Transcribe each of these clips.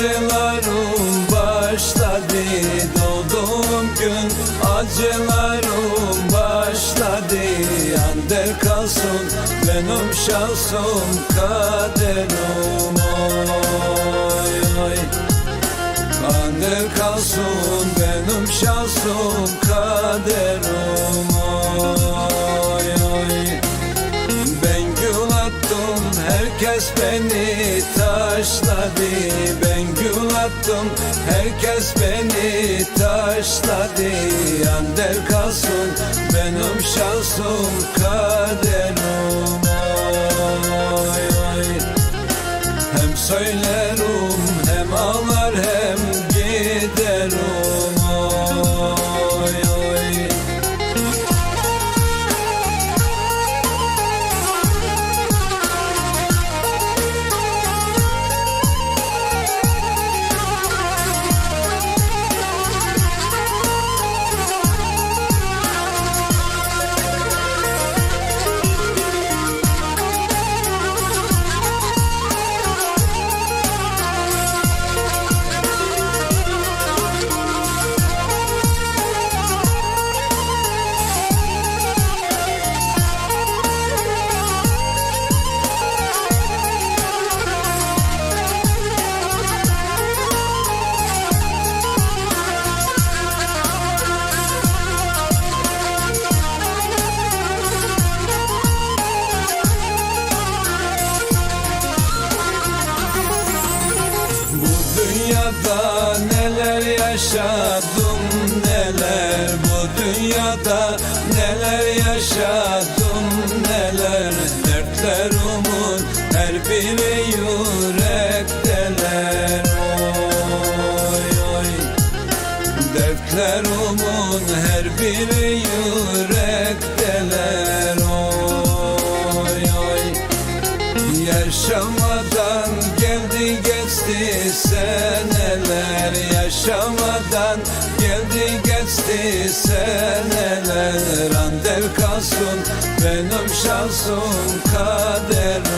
acılarım başladı Doğduğum gün. Acılarım başladı Yanda kalsın. Benim şansım kaderim oy oy Yanda kalsın benim şansım kaderim oy oy ben gül attım herkes beni taşladı attım herkes beni taşladı. Yander kalsın benim şansım kaderim yaşadım neler Bu dünyada neler yaşadım neler Dertlerimin her biri yürekteler Oy oy. Dertlerimin her biri yürekteler Oy oy. Yaşamadan geldi geçti seneler Yaşamadan geldi geçti seneler. Ander kalsın benim şansım kaderim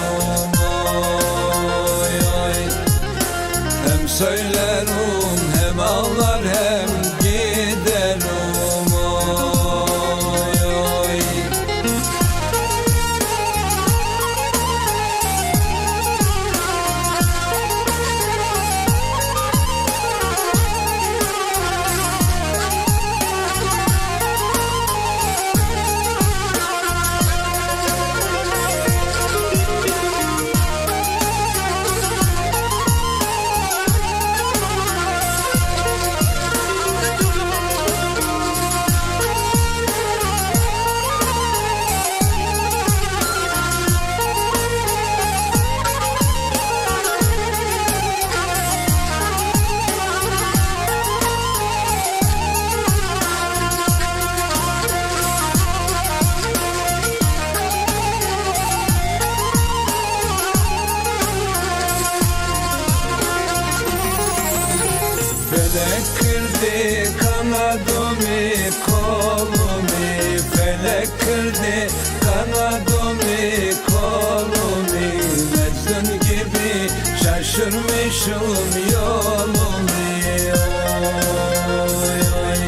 Felek kırdı kanadımı kolumu Felek kırdı kanadımı kolumu Mecnun gibi şaşırmışım yolumu. Oy oy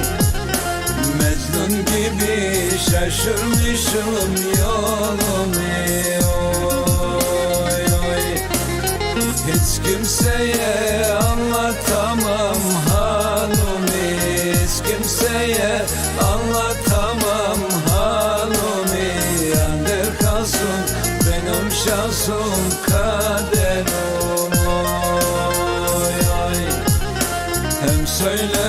Mecnun gibi şaşırmışım yolumu. Oy hiç kimseye anlatamam halimi Yandır kalsın. Benim şansım kaderim oy oy Hem söyle